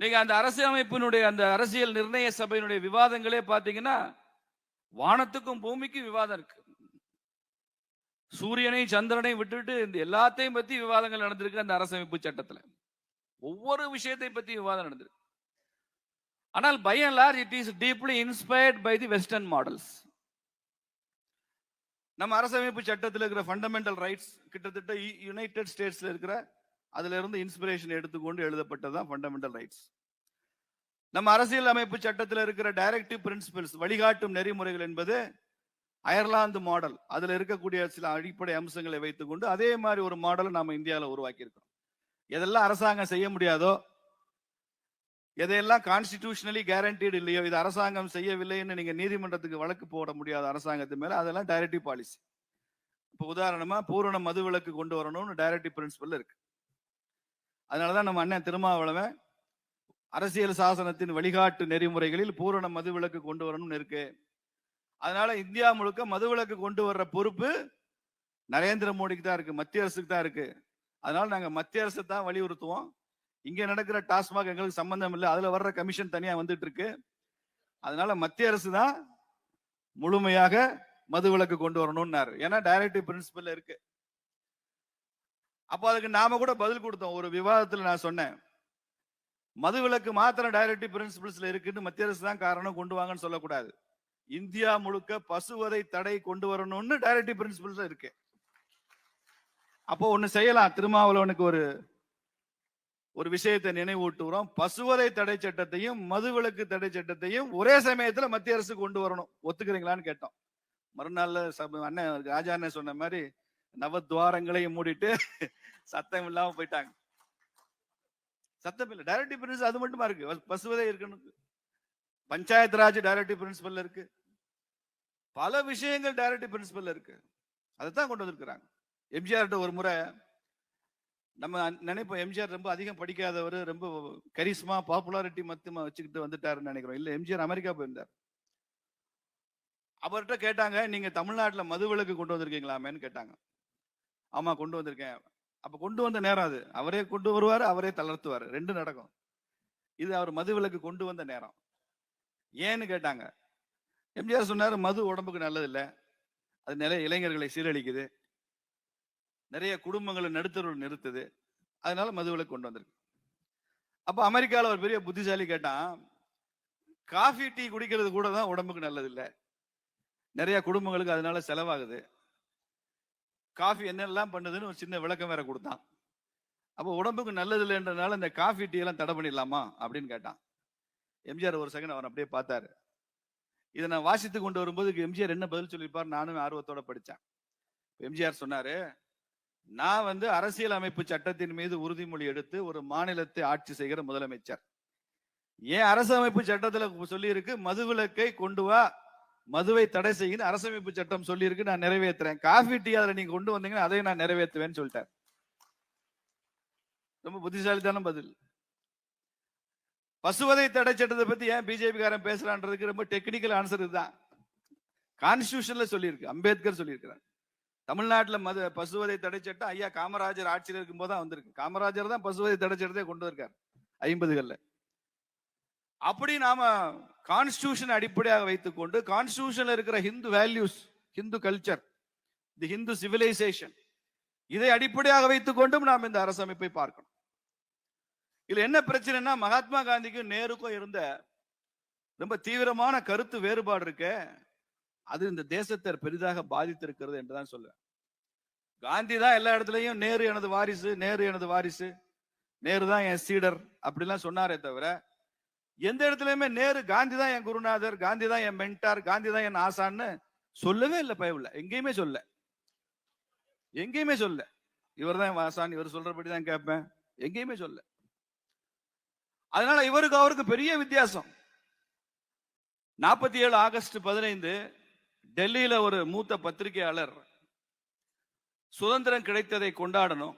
நீங்க அந்த அரசியலமைப்பினுடைய அந்த அரசியல் நிர்ணய சபையினுடைய விவாதங்களே பாத்தீங்கன்னா வானத்துக்கும் பூமிக்கும் விவாதம் இருக்கு. சூரியனை சந்திரனை விட்டுட்டு இந்த எல்லாத்தையும் பத்தி விவாதங்கள் நடந்திருக்கு அந்த அரசமைப்பு சட்டத்துல. ஒவ்வொரு விஷயத்தை பத்தி விவாதம் நடந்திருக்கு. ஆனால் by and large it is deeply inspired by the western models நம்ம அரசமைப்பு சட்டத்தில் இருக்கிற ஃபண்டமெண்டல் ரைட்ஸ் கிட்டத்தட்ட யுனைடெட் ஸ்டேட்ஸ்ல இருக்கிற அதுல இருந்து இன்ஸ்பிரேஷன் எடுத்துக்கொண்டு எழுதப்பட்டதுதான் ஃபண்டமெண்டல் ரைட்ஸ் நம்ம அரசியல் அமைப்பு சட்டத்தில் இருக்கிற டைரக்டிவ் பிரின்சிபல்ஸ் வழிகாட்டும் நெறிமுறைகள் என்பது அயர்லாந்து மாடல் அதுல இருக்கக்கூடிய சில அடிப்படை அம்சங்களை வைத்துக்கொண்டு அதே மாதிரி ஒரு மாடலை நாம இந்தியாவில் உருவாக்கி இருக்கோம் எதெல்லாம் அரசாங்கம் செய்ய முடியாதோ எதையெல்லாம் கான்ஸ்டிடியூஷனலி கேரண்டீடு இல்லையோ இது அரசாங்கம் செய்யவில்லைன்னு நீங்க நீதிமன்றத்துக்கு வழக்கு போட முடியாத அரசாங்கத்து மேல அதெல்லாம் டைரக்டிவ் பாலிசி இப்போ உதாரணமா பூரண மதுவிலக்கு கொண்டு வரணும்னு டைரக்டிவ் பிரின்சிபல் இருக்கு. அதனாலதான் நம்ம அண்ணன் திருமாவளவன் அரசியல் சாசனத்தின் வழிகாட்டு நெறிமுறைகளில் பூரண மதுவிலக்கு கொண்டு வரணும்னு இருக்கு. அதனால இந்தியா முழுக்க மதுவிலக்கு கொண்டு வர்ற பொறுப்பு நரேந்திர மோடிக்கு தான் இருக்கு மத்திய அரசுக்கு தான் இருக்கு. அதனால நாங்க மத்திய அரசு தான் வலியுறுத்துவோம். இங்க நடக்கிற டாஸ்மாக் எங்களுக்கு சம்பந்தம் இல்லை அதுல வர்ற கமிஷன் தனியா வந்துட்டு இருக்கு. அதனால மத்திய அரசு தான் முழுமையாக மதுவிலக்கு கொண்டு வரணும்னாரு. ஏன்னா டைரக்டிவ் பிரின்சிபல் இருக்கு. அப்போ அதுக்கு நாம கூட பதில் கொடுத்தோம். ஒரு விவாதத்துல நான் சொன்னேன். மதுவிலக்கு மாத்திரம் டைரக்டிவ் பிரின்சிபிள்ஸ்ல இருக்குன்னு மத்திய அரசு தான் காரணம் கொண்டு வாங்கன்னு சொல்லக்கூடாது. இந்தியா முழுக்க பசுவதை தடை கொண்டு வரணும்னு டைரக்டிவ் பிரின்சிபிள்ஸ் இருக்கு. அப்போ ஒண்ணு செய்யலாம். திருமாவளவனுக்கு ஒரு ஒரு விஷயத்தை நினைவூட்டுகிறோம் பசுவதை தடை சட்டத்தையும் மதுவிலக்கு தடை சட்டத்தையும் ஒரே சமயத்துல மத்திய அரசு கொண்டு வரணும். ஒத்துக்கிறீங்களான்னு கேட்டோம். மறுநாள்ல சப- அண்ணன் ராஜா அண்ணன் சொன்ன மாதிரி நவத்வாரங்களையும் மூடிட்டு சத்தம் இல்லாம போயிட்டாங்க. சத்தம் இல்லை டைரக்டிவ் பிரின்சிபல் அது மட்டுமா இருக்கு? பசுவதே பசுவதை இருக்கணும். பஞ்சாயத்து ராஜ் டைரக்டிவ் பிரின்சிபல் இருக்கு. பல விஷயங்கள் டைரக்டிவ் பிரின்சிபல் இருக்கு. அதைத்தான் கொண்டு வந்திருக்கிறாங்க. எம்ஜிஆர்ட்ட ஒரு முறை நம்ம நினைப்போம் எம்ஜிஆர் ரொம்ப அதிகம் படிக்காதவர் ரொம்ப கரிஸ்மா பாப்புலாரிட்டி மத்தமா வச்சுக்கிட்டு வந்துட்டாருன்னு நினைக்கிறோம். இல்ல எம்ஜிஆர் அமெரிக்கா போயிருந்தார். அவர்கிட்ட கேட்டாங்க நீங்க தமிழ்நாட்டுல மதுவிலக்கு கொண்டு வந்திருக்கீங்களாமேன்னு கேட்டாங்க. ஆமா கொண்டு வந்திருக்கேன். அப்ப கொண்டு வந்த நேரம் அது. அவரே கொண்டு வருவாரு அவரே தளர்த்துவாரு. ரெண்டு நடக்கும். இது அவர் மது விலக்கு கொண்டு வந்த நேரம். ஏன்னு கேட்டாங்க. எம்ஜிஆர் சொன்னாரு மது உடம்புக்கு நல்லது அது நிறைய இளைஞர்களை சீரழிக்குது. நிறைய குடும்பங்களை நடுத்தருள் நிறுத்துது. அதனால மதுவிலக்கு கொண்டு வந்திருக்கு. அப்ப அமெரிக்கால ஒரு பெரிய புத்திசாலி கேட்டான் காஃபி டீ குடிக்கிறது கூட தான் உடம்புக்கு நல்லது நிறைய குடும்பங்களுக்கு அதனால செலவாகுது. காஃபி என்னெல்லாம் பண்ணுதுன்னு ஒரு சின்ன விளக்கம் வேற கொடுத்தான். அப்போ உடம்புக்கு நல்லது இல்லைன்றனால இந்த காஃபி டீ எல்லாம் தடை பண்ணிடலாமா? அப்படின்னு கேட்டான். எம்ஜிஆர் ஒரு செகண்ட் அவர் அப்படியே பார்த்தாரு. இதை நான் வாசித்து கொண்டு வரும்போது எம்ஜிஆர் என்ன பதில் சொல்லியிருப்பார்? நானும் ஆர்வத்தோட படித்தேன். எம்ஜிஆர் சொன்னாரு நான் வந்து அரசியல் அமைப்பு சட்டத்தின் மீது உறுதிமொழி எடுத்து ஒரு மாநிலத்தை ஆட்சி செய்கிற முதலமைச்சர். ஏன் அரசமைப்பு சட்டத்துல சொல்லி இருக்கு மதுவிலக்கை கொண்டு வா மதுவை தடை செய்யுன்னு அரசமைப்பு சட்டம் சொல்லியிருக்கு நான் நிறைவேற்றுறேன். காஃபி டீ அதில் நீங்க கொண்டு வந்தீங்கன்னா அதையும் நான் நிறைவேற்றுவேன்னு சொல்லிட்டேன் ரொம்ப புத்திசாலித்தான பதில். பசுவதை தடை சட்டத்தை பத்தி ஏன் பிஜேபிக்காரன் பேசுறான்றதுக்கு ரொம்ப டெக்னிக்கல் ஆன்சர் இதுதான். கான்ஸ்டியூஷன்ல சொல்லியிருக்கு அம்பேத்கர் சொல்லியிருக்கிறார். தமிழ்நாட்டில் மது பசுவதை தடை சட்டம் ஐயா காமராஜர் ஆட்சியில் இருக்கும்போது தான் வந்திருக்கு. காமராஜர் தான் பசுவதை தடை சட்டத்தை கொண்டு வந்திருக்கார் ஐம்பதுகளில். அப்படி நாம கான்ஸ்டியூஷன் அடிப்படையாக வைத்துக்கொண்டு கான்ஸ்டியூஷன்ல இருக்கிற Hindu values Hindu culture the Hindu civilisation இதை அடிப்படையாக வைத்துக்கொண்டும் நாம் இந்த அரசமைப்பை பார்க்கணும். இதுல என்ன பிரச்சனைனா மகாத்மா காந்திக்கும் நேருக்கும் இருந்த ரொம்ப தீவிரமான கருத்து வேறுபாடு இருக்கே அது இந்த தேசத்தை பெரிதாக பாதித்திருக்கிறது என்றுதான் சொல்லுவேன். காந்தி தான் எல்லா இடத்துலையும் நேரு எனது வாரிசு நேரு எனது வாரிசு நேரு தான் என் சீடர் அப்படிலாம் சொன்னாரே தவிர எந்த இடத்துலயுமே நேரு காந்தி தான் என் குருநாதர் காந்தி தான் என் மென்டார் காந்தி தான் என் ஆசான்னு சொல்லவே இல்லை பயவுல எங்கேயுமே சொல்ல. எங்கேயுமே சொல்ல. இவர் தான் ஆசான் இவர் சொல்றபடி தான் கேட்பேன். எங்கேயுமே சொல்ல. அதனால இவருக்கு அவருக்கு பெரிய வித்தியாசம். நாற்பத்தி ஏழு ஆகஸ்ட் பதினைந்து டெல்லியில ஒரு மூத்த பத்திரிகையாளர் சுதந்திரம் கிடைத்ததை கொண்டாடணும்.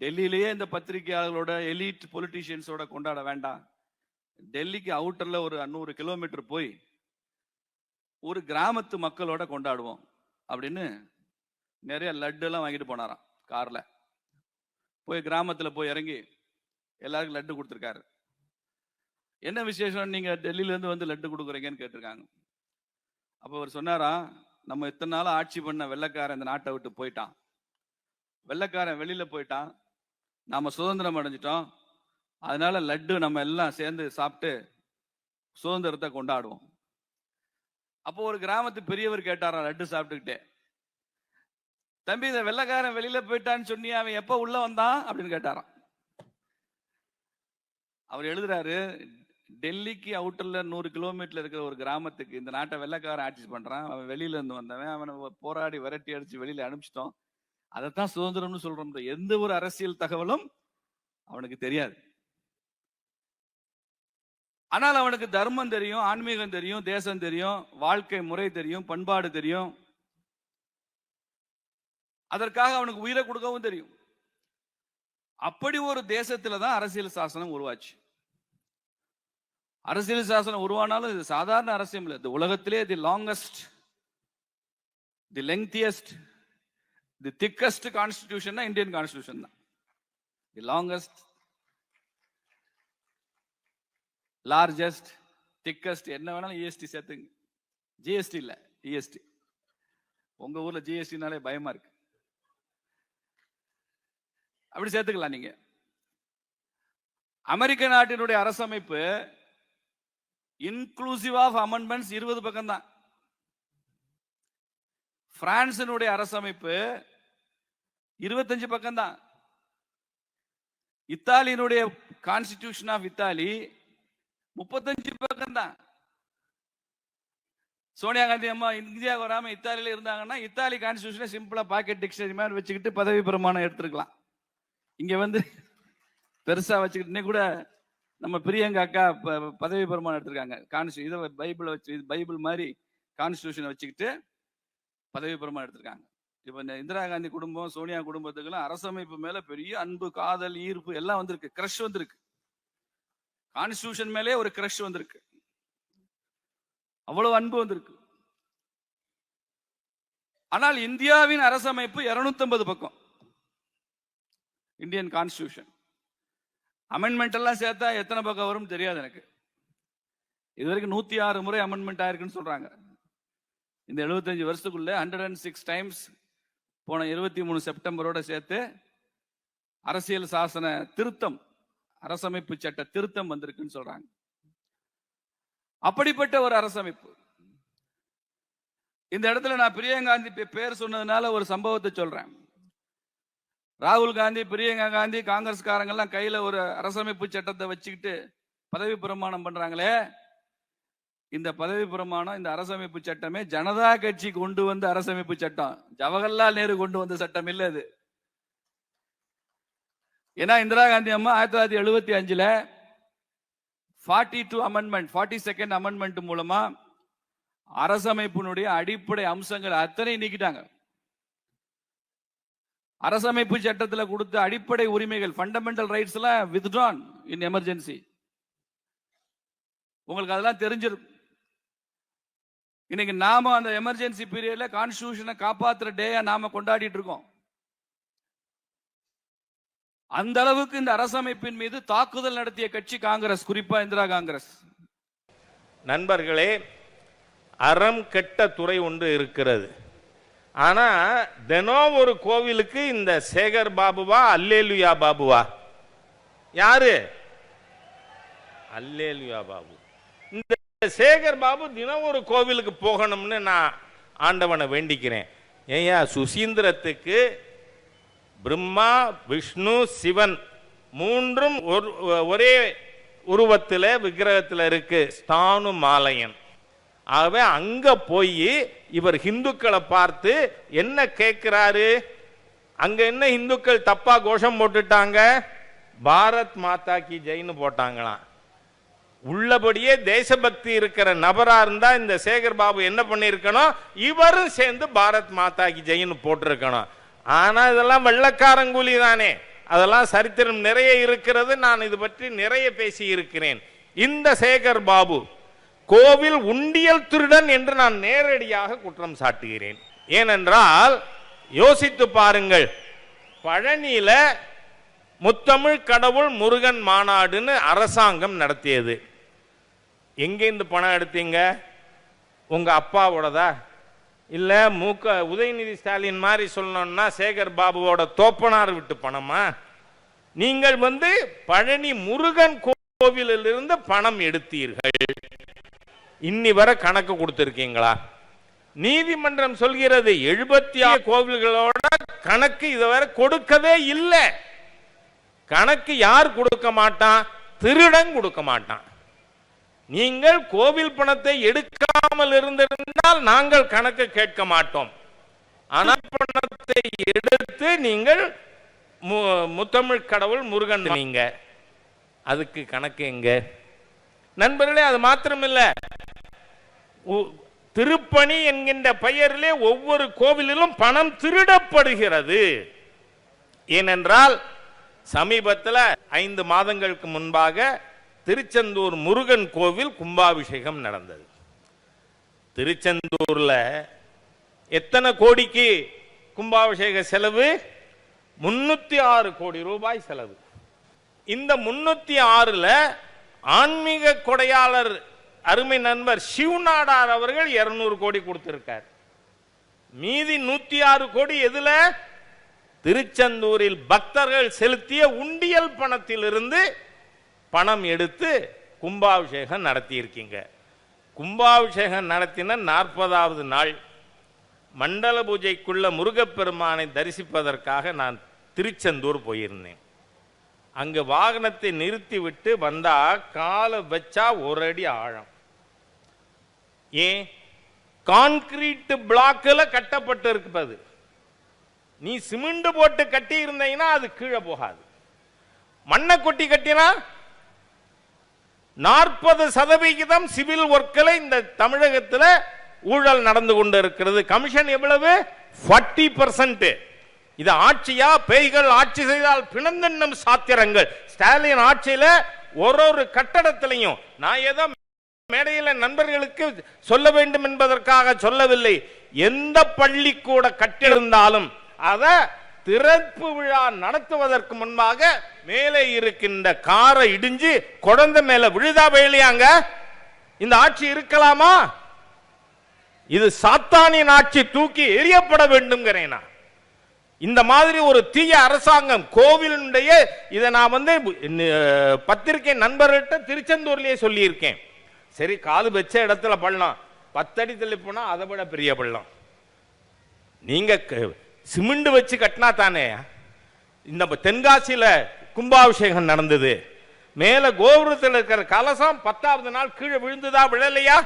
டெல்லியிலேயே இந்த பத்திரிகையாளர்களோட எலிட் பொலிட்டீஷியன்ஸோட கொண்டாட வேண்டாம். டெல்லிக்கு அவுட்டரில் ஒரு நூறு கிலோமீட்டர் போய் ஒரு கிராமத்து மக்களோட கொண்டாடுவோம் அப்படின்னு நிறைய லட்டுலாம் வாங்கிட்டு போனாராம் காரில் போய் கிராமத்தில் போய் இறங்கி எல்லாருக்கும் லட்டு கொடுத்துருக்காரு. என்ன விசேஷம் நீங்கள் டெல்லியிலேருந்து வந்து லட்டு கொடுக்குறீங்கன்னு கேட்டிருக்காங்க. அப்போ அவர் சொன்னாரா நம்ம இத்தனை நாள் ஆட்சி பண்ண வெள்ளைக்காரன் இந்த நாட்டை விட்டு போயிட்டான். வெள்ளைக்காரன் வெளியில் போயிட்டான். நாம் சுதந்திரம் அடைஞ்சிட்டோம். அதனால லட்டு நம்ம எல்லாம் சேர்ந்து சாப்பிட்டு சுதந்திரத்தை கொண்டாடுவோம். அப்போ ஒரு கிராமத்து பெரியவர் கேட்டாராம் லட்டு சாப்பிட்டுக்கிட்டே. தம்பி இந்த வெள்ளைக்காரன் வெளியில போயிட்டான்னு சொன்னி அவன் எப்ப உள்ள வந்தான்? அப்படின்னு கேட்டாராம். அவர் எழுதுறாரு டெல்லிக்கு அவுட்டர்ல நூறு கிலோமீட்டர்ல இருக்கிற ஒரு கிராமத்துக்கு இந்த நாட்டை வெள்ளைக்காரன் ஆட்சி பண்றான். அவன் வெளியில இருந்து வந்தவன். அவனை போராடி விரட்டி அடிச்சு வெளியில அனுப்பிச்சிட்டோம். அதைத்தான் சுதந்திரம்னு சொல்றோம் எந்த ஒரு அரசியல் தகவலும் அவனுக்கு தெரியாது. ஆனால் அவனுக்கு தர்மம் தெரியும் ஆன்மீகம் தெரியும் தேசம் தெரியும் வாழ்க்கை முறை தெரியும் பண்பாடு தெரியும். அதற்காக அவனுக்கு உயிரை கொடுக்கவும் தெரியும். அப்படி ஒரு தேசத்துல தான் அரசியல் சாசனம் உருவாச்சு. அரசியல் சாசனம் உருவானாலும் இது சாதாரண அரசியம் இல்லை. இந்த உலகத்திலே the longest the lengthiest the thickest constitution Indian constitution தான். தி லாங்கஸ்ட் லார்ஜஸ்ட் திக்கஸ்ட் என்ன வேணாலும் இஎஸ்டி சேர்த்துங்க. ஜிஎஸ்டி இல்லை இஎஸ்டி உங்க ஊர்ல ஜிஎஸ்டினாலே பயமா இருக்கு. அப்படி சேர்த்துக்கலாம் நீங்க. அமெரிக்க நாட்டினுடைய அரசமைப்பு இன்க்ளூசிவ் ஆஃப் அமெண்ட்மெண்ட்ஸ் இருபது பக்கம் தான் பிரான்சினுடைய அரசமைப்பு இருபத்தஞ்சு பக்கம் தான் இத்தாலியினுடைய கான்ஸ்டிடியூஷன் ஆஃப் இத்தாலி முப்பத்தஞ்சு பக்கம் தான் சோனியா காந்தி அம்மா இந்தியா வராம இத்தாலியில இருந்தாங்கன்னா இத்தாலி கான்ஸ்டியூஷனை சிம்பிளா பாக்கெட் டிக்ஷனரி மாதிரி வச்சுக்கிட்டு பதவி பிரமாணம் எடுத்துருக்கலாம். இங்க வந்து பெருசா வச்சுக்கிட்டு கூட நம்ம பிரியங்கா அக்கா பதவி பிரமாணம் எடுத்திருக்காங்க. கான்ஸ்டி இதை பைபிளை வச்சு இது பைபிள் மாதிரி கான்ஸ்டியூஷனை வச்சுக்கிட்டு பதவி பிரமாணம் எடுத்திருக்காங்க. இப்போ இந்த இந்திரா காந்தி குடும்பம் சோனியா குடும்பத்துக்கெல்லாம் அரசமைப்பு மேலே பெரிய அன்பு காதல் ஈர்ப்பு எல்லாம் வந்திருக்கு. கிரஷ் வந்திருக்கு. கான்ஸ்டியூஷன் மேலே ஒரு கிரஷ் வந்திருக்கு. அவ்வளவு அன்பு வந்திருக்கு. ஆனால் இந்தியாவின் அரசமைப்பு 250 பக்கம். இந்தியன் கான்ஸ்டியூஷன் அமெண்ட்மெண்ட் எல்லாம் சேர்த்தா எத்தனை பக்கம் வரும் தெரியாது எனக்கு. இது வரைக்கும் நூத்தி ஆறு முறை அமெண்ட்மெண்ட் ஆயிருக்குன்னு சொல்றாங்க. இந்த 75 வருஷத்துக்குள்ள ஹண்ட்ரட் அண்ட் சிக்ஸ் டைம்ஸ் போன இருபத்தி மூணு செப்டம்பரோட சேர்த்து அரசியல் சாசன திருத்தம் அரசமைப்பு சட்ட திருத்தம் வந்திருக்குன்னு சொல்றாங்க. அப்படிப்பட்ட ஒரு அரசமைப்பு. இந்த இடத்துல நான் பிரியங்கா காந்தி பேர் சொன்னதுனால ஒரு சம்பவத்தை சொல்றேன். ராகுல் காந்தி பிரியங்கா காந்தி காங்கிரஸ்காரங்க எல்லாம் கையில ஒரு அரசமைப்பு சட்டத்தை வச்சுக்கிட்டு பதவி பிரமாணம் பண்றாங்களே. இந்த பதவி பிரமாணம் இந்த அரசமைப்பு சட்டமே ஜனதா கட்சி கொண்டு வந்த அரசமைப்பு சட்டம். ஜவஹர்லால் நேரு கொண்டு வந்த சட்டம் இல்லை அது. ஏன்னா இந்திரா காந்தி அம்மா ஆயிரத்தி தொள்ளாயிரத்தி எழுபத்தி அஞ்சுல forty two amendment forty second amendment மூலமா அரசமைப்பினுடைய அடிப்படை அம்சங்கள் அத்தனை நீக்கிட்டாங்க. அரசமைப்பு சட்டத்தில் கொடுத்த அடிப்படை உரிமைகள் ஃபண்டமெண்டல் ரைட்ஸ் எல்லாம் வித்ட்ரான் இன் எமர்ஜென்சி உங்களுக்கு அதெல்லாம் தெரிஞ்சிருக்கும் இன்னைக்கு நாம அந்த எமர்ஜென்சி பீரியட்ல கான்ஸ்டியூஷனை காப்பாத்துற டேயா நாம கொண்டாடிட்டு இருக்கோம். அந்த அளவுக்கு இந்த அரசமைப்பின் மீது தாக்குதல் நடத்திய கட்சி காங்கிரஸ் குறிப்பா இந்திரா காங்கிரஸ். நண்பர்களே அறம் கெட்ட துறை ஒன்று இருக்கிறது. ஆனா தினம் ஒரு கோவிலுக்கு இந்த சேகர் பாபுவா அல்லேலுயா பாபுவா? யாரு? அல்லேலுயா பாபு. இந்த சேகர் பாபு தினம் ஒரு கோவிலுக்கு போகணும்னு நான் ஆண்டவனை வேண்டிக்கிறேன். ஏயா சுசீந்திரத்துக்கு பிரம்மா விஷ்ணு சிவன் மூன்றும் ஒரு ஒரே உருவத்தில் விக்கிரகத்தில் இருக்கு. ஸ்தானு மாலையன். ஆகவே அங்கே போய் இவர் ஹிந்துக்களை பார்த்து என்ன கேட்குறாரு? அங்கே என்ன இந்துக்கள் தப்பாக கோஷம் போட்டுட்டாங்க? பாரத் மாதா கி ஜெயின்னு போட்டாங்களாம். உள்ளபடியே தேசபக்தி இருக்கிற நபரா இருந்தா இந்த சேகர் பாபு என்ன பண்ணிருக்கணும் இவரும் சேர்ந்து பாரத் மாதா கி ஜெயின்னு போட்டிருக்கணும். ஆனால் இதெல்லாம் வெள்ளக்காரங்கூலி தானே அதெல்லாம் சரித்திரம் நிறைய இருக்கிறது நான் இது பற்றி நிறைய பேசி இருக்கிறேன் இந்த சேகர் பாபு கோவில் உண்டியல் திருடன் என்று நான் நேரடியாக குற்றம் சாட்டுகிறேன். ஏனென்றால் யோசித்து பாருங்கள் பழனியில முத்தமிழ் கடவுள் முருகன் மாநாடுன்னு அரசாங்கம் நடத்தியது. எங்கேருந்து பணம் எடுத்தீங்க? உங்க அப்பாவோடதா? இல்லை மூக்க உதயநிதி ஸ்டாலின் மாதிரி சொல்லணும்னா சேகர் பாபுவோட தோப்பனார் விட்டு பணமா? நீங்கள் வந்து பழனி முருகன் கோவிலிருந்து பணம் எடுத்தீர்கள். இன்னி வரை கணக்கு கொடுத்திருக்கீங்களா? நீதிமன்றம் சொல்கிறது எழுபத்தி ஆறு கோவில்களோட கணக்கு இதுவரை கொடுக்கவே இல்லை. கணக்கு யார் கொடுக்க மாட்டான்? திருடன் கொடுக்க மாட்டான். நீங்கள் கோவில் பணத்தை எடுக்காமல் இருந்திருந்தால் நாங்கள் கணக்கு கேட்க மாட்டோம். ஆனால் பணத்தை எடுத்து நீங்கள் மு- முத்தமிழ் கடவுள் முருகன் நீங்க. அதுக்கு கணக்கு எங்க? நண்பர்களே அது மாத்திரமில்ல. உ- திருப்பணி என்கின்ற பெயரிலே ஒவ்வொரு கோவிலிலும் பணம் திருடப்படுகிறது. ஏனென்றால் சமீபத்தில் ஐந்து மாதங்களுக்கு முன்பாக திருச்செந்தூர் முருகன் கோவில் கும்பாபிஷேகம் நடந்தது. திருச்செந்தூரில் எத்தனை கோடிக்கு கும்பாபிஷேக செலவு? முன்னூத்தி ஆறு கோடி ரூபாய் செலவு. இந்த முன்னூத்தி ஆறுல ஆன்மீக கொடையாளர் அருமை நண்பர் சிவநாடார் அவர்கள் இருநூறு கோடி கொடுத்திருக்கார். மீதி நூத்தி ஆறு கோடி எதுல? திருச்செந்தூரில் பக்தர்கள் செலுத்திய உண்டியல் பணத்திலிருந்து பணம் எடுத்து கும்பாபிஷேகம் நடத்தியிருக்கீங்க. கும்பாபிஷேகம் நடத்தின நாற்பதாவது நாள் மண்டல பூஜைக்குள்ள முருகப்பெருமானை தரிசிப்பதற்காக நான் திருச்செந்தூர் போயிருந்தேன். அங்கு வாகனத்தை நிறுத்தி விட்டு வந்தால் காலை வச்சா ஒரு அடி ஆழம். ஏன்? கான்கிரீட் பிளாக்கில் கட்டப்பட்டு இருப்பது. நீ சிமெண்ட் போட்டு கட்டி இருந்தீங்கன்னா அது கீழே போகாது. மண்ணை கொட்டி கட்டினா நாற்பது சதவிகிதம் சிவில் ஒர்க்கில் இந்த தமிழகத்தில் ஊழல் நடந்து கொண்டு இருக்கிறது கமிஷன் எவ்வளவு? 40% பர்சன்ட் இது ஆட்சியா? பேய்கள் ஆட்சி செய்தால் பிணந்தென்னும் சாத்திரங்கள். ஸ்டாலின் ஆட்சியில ஒரு ஒரு கட்டடத்திலையும் நான் ஏதோ மேடையில் நண்பர்களுக்கு சொல்ல வேண்டும் என்பதற்காக சொல்லவில்லை. எந்த பள்ளிக்கூட கட்டிருந்தாலும் அதை திறப்பு விழா நடத்துவதற்கு முன்பாக மேலே இருக்கின்ற காரை இடிஞ்சு குழந்தை மேல விழுதா வேலையாங்க? இந்த ஆட்சி இருக்கலாமா? இது சாத்தானின் ஆட்சி தூக்கி எரியப்பட வேண்டும்ங்கிறேன் நான். இந்த மாதிரி ஒரு தீய அரசாங்கம் கோவிலுடைய இதை நான் வந்து பத்திரிகை நண்பர்கிட்ட திருச்செந்தூர்லயே சொல்லியிருக்கேன். சரி காலு வச்ச இடத்துல பள்ளம். பத்தடி தள்ளி போனா அதை விட பெரிய பள்ளம். நீங்க க- சிமெண்ட் வச்சு கட்டினா தானே? இந்த தென்காசியில் தென்காசியில கும்பாபிஷேகம் நடந்தது. மேல கோபுரத்தில் இருக்கிற கலசம் பத்தாவது நாள் கீழே விழுந்துதா விழலையா?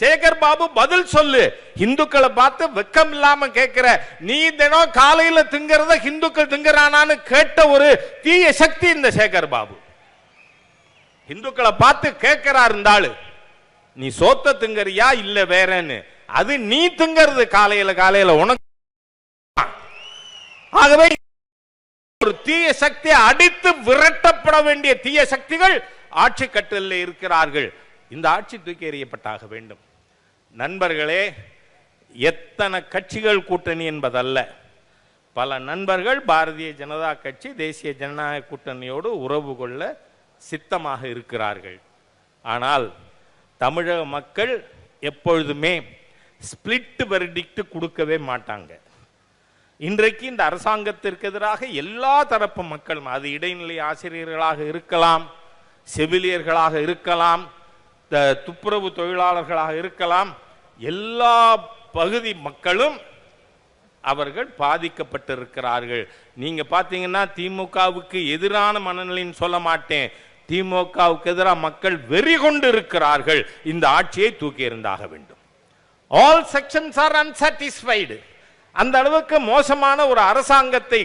சேகர் பாபு பதில் சொல்லு. இந்துக்களை பார்த்து வெக்கம் இல்லாம கேட்கிற நீ தினம் காலையில திங்கிறத இந்துக்கள் திங்கிறானான்னு கேட்ட ஒரு தீய சக்தி இந்த சேகர் பாபு இந்துக்களை பார்த்து கேட்கிறார் இந்த ஆளு. நீ சோத்த திங்கறியா? இல்ல வேறன்னு. அது நீ திங்கிறது காலையில காலையில உனக்கு ஆகவே ஒரு தீய சக்தியை அடித்து விரட்டப்பட வேண்டிய தீய சக்திகள் ஆட்சி கட்டலில் இருக்கிறார்கள். இந்த ஆட்சி தூக்கி எறியப்பட்டாக வேண்டும். நண்பர்களே எத்தனை கட்சிகள் கூட்டணி என்பதல்ல. பல நண்பர்கள் பாரதிய ஜனதா கட்சி தேசிய ஜனநாயக கூட்டணியோடு உறவு கொள்ள சித்தமாக இருக்கிறார்கள். ஆனால் தமிழக மக்கள் எப்பொழுதுமே ஸ்பிளிட் வெர்டிக்ட் கொடுக்கவே மாட்டாங்க. இன்றைக்கு இந்த அரசாங்கத்திற்கு எதிராக எல்லா தரப்பு மக்களும் அது இடைநிலை ஆசிரியர்களாக இருக்கலாம் செவிலியர்களாக இருக்கலாம் த- துப்புரவு தொழிலாளர்களாக இருக்கலாம் எல்லா பகுதி மக்களும் அவர்கள் பாதிக்கப்பட்டிருக்கிறார்கள். நீங்க பாத்தீங்கன்னா திமுகவுக்கு எதிரான மனநிலைன்னு சொல்ல மாட்டேன். திமுகவுக்கு எதிராக மக்கள் வெறி கொண்டு இருக்கிறார்கள் இந்த ஆட்சியை தூக்கி இருந்தாக வேண்டும். ஆல் செக்ஷன்ஸ் ஆர் அன்சாட்டிஸ்ஃபைடு அந்த அளவுக்கு மோசமான ஒரு அரசாங்கத்தை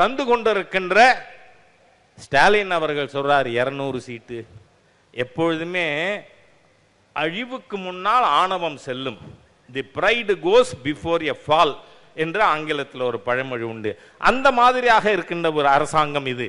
தந்து கொண்டிருக்கின்ற ஸ்டாலின் அவர்கள் சொல்றார் இருநூறு சீட்டு. எப்பொழுதுமே அழிவுக்கு முன்னால் ஆணவம் செல்லும். The pride goes before a fall என்று ஆங்கிலத்தில் ஒரு பழமொழி உண்டு. அந்த மாதிரியாக இருக்கின்ற ஒரு அரசாங்கம் இது.